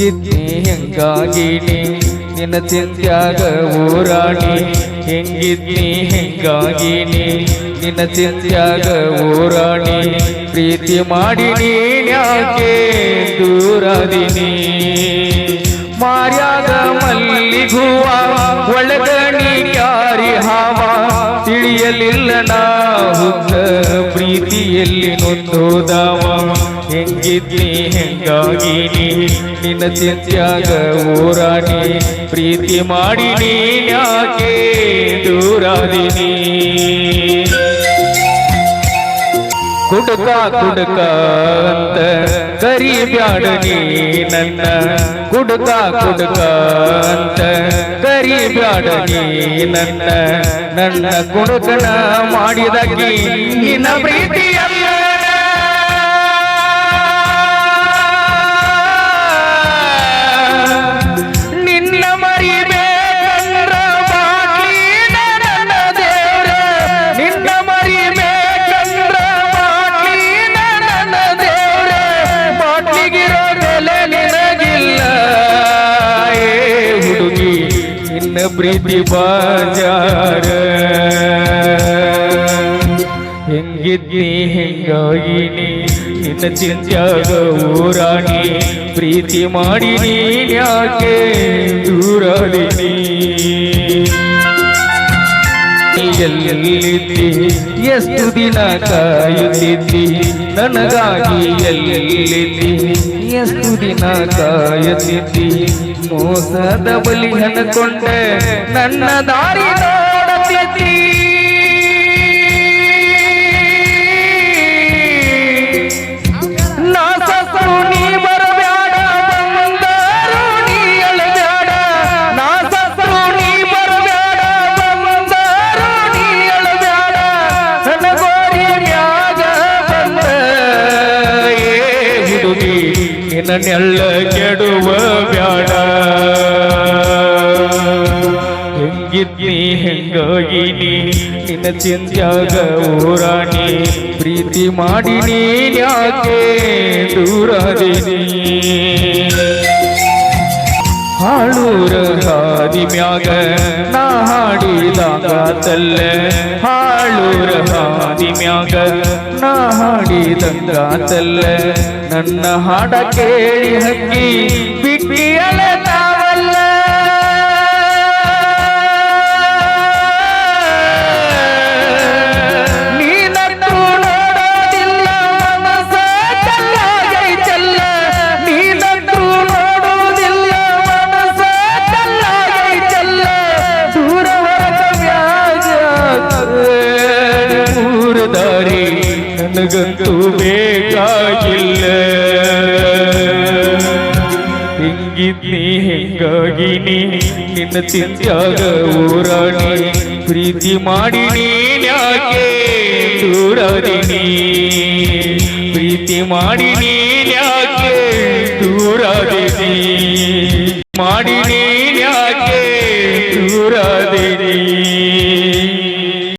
ಹೆಂಗಿದ್ನಿ ಹೆಂಗಾಗಿನಿ ನಿನ್ನ ಚಿಂತ್ಯಾಗ ಊರಾಣಿ ಹೆಂಗಿದ್ನಿ ಹೆಂಗಾಗಿನಿ ನಿನ್ನ ಚಿಂತ್ಯಾಗ ಊರಾಣಿ ಪ್ರೀತಿ ಮಾಡಿ ನೀನ್ಯಾಕೆ ದೂರದಿನಿ ಮಾರ್ಯಾದ ಮಲ್ಲಿಗುವ ಒಳಗಣಿ ಯಾರಿ ಹಾವ? ತಿಳಿಯಲಿಲ್ಲ ನಾ ಹುತ್ತ ಹೆಂಗಿದ್ನಿ ಹೆಂಗಾಗಿನಿ ನಿನ್ನ ಚಿಂತ್ಯಾಗ ಊರಾಣಿ ಪ್ರೀತಿ ಮಾಡಿ ನೀನ್ಯಾಕೆ ದೂರಾದಿನಿ ಕುಡುಕ ಕುಡುಕ ಅಂತ ಕರಿಬ್ಯಾಡ ನೀ ನನ್ನ ಕುಡುಕ ಕುಡುಕ ಅಂತ ಕರಿಬ್ಯಾಡ ನೀ ನನ್ನ ನನ್ನ ಕುಡುಕನ ಮಾಡಿದಕ್ಕೆ ನಿನ್ನ ಪ್ರೀತಿಯಲ್ಲ ಪ್ರೀತಿ ಬಾಜಾರ. ಹೆಂಗಿದ್ನಿ ಹೆಂಗಾಯಿನಿ ನಿನ್ನ ಚಿಂತ್ಯಾಗ ಊರಾಣಿ ಪ್ರೀತಿ ಮಾಡಿ ಯಾಕೆ ದೂರಾಡಿನಿ ಎಲ್ಲಿದ್ದಿ, ಎಷ್ಟು ದಿನ ಕಾಯುತ್ತಿದ್ದಿ? ನನಗಾಗಿ ಎಲ್ಲಿದ್ದಿ, ಎಷ್ಟು ದಿನ ಕಾಯುತ್ತಿದ್ದಿ? ಮೋಸದ ಬಲಿ ಅನ್ಕೊಂಡೆ ನನ್ನ ದಾರಿ ನೋಡತಿ ನೆಳ್ಳ ಕೆಡುವ ಬ್ಯಾಡ. ಹೆಂಗಿದ್ನಿ ಹೆಂಗಾಗಿನಿ ನಿನ್ನ ಚಿಂತ್ಯಾಗ ಊರಾಣಿ. ಪ್ರೀತಿ ಮಾಡಿ ನೀನ್ಯಾಕೆ ದೂರದಿನಿ ಹಾಳೂರ ಹಾದಿ ಮ್ಯಾಗ ನಾ ಹಾಡಿದಾಗ ತಲ್ಲ. ಹಾಳೂರ ಹಾದಿ ಮ್ಯಾಗ ನಾ ಹಾಡಿದಂಗ ತಲ್ಲ ನನ್ನ ಹಾಡ ಕೇಳಿ ಹಕ್ಕಿ ಬಿಟ್ಟಿಯಲ ನನಗಂತೂ ಬೇಕಾಗಿಲ್ಲ ಹೆಂಗಿದ್ನಿ ಹಿಂಗಾಗಿ ನಿನ್ನ ತಿಂತ್ಯಾಗ ಊರಾಣಿ ಪ್ರೀತಿ ಮಾಡಿ ನೀನ್ಯಾಕೆ ದೂರಾದಿನಿ ಪ್ರೀತಿ ಮಾಡಿ ನೀನ್ಯಾಕೆ ದೂರಾದಿನಿ ಮಾಡಿ ನೀ